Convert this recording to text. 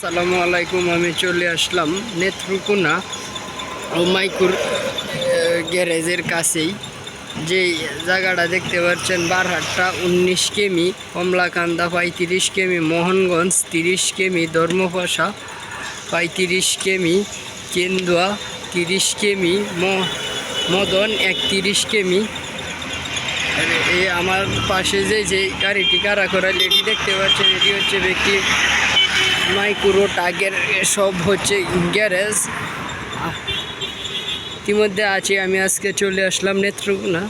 আসসালামু আলাইকুম, আমি চলে আসলাম নেত্রকোনা ও মাইকুর গ্যারেজের কাছেই। যে জায়গাটা দেখতে পাচ্ছেন, বারহাট্টা উনিশ কেমি, কমলাকান্দা পঁয়ত্রিশ কেমি, মোহনগঞ্জ তিরিশ কেমি, ধর্মপাশা পঁয়ত্রিশ কেমি, কেন্দুয়া তিরিশ কেমি মদন একত্রিশ কেমি। এই আমার পাশে যে যে গাড়িটি কারা করা এটি দেখতে পাচ্ছেন, এটি হচ্ছে ব্যক্তি মাইক্রো টাগের সব হচ্ছে গ্যারেজ। ইতিমধ্যে আছি আমি আজকে চলে আসলাম নেত্রকোনা।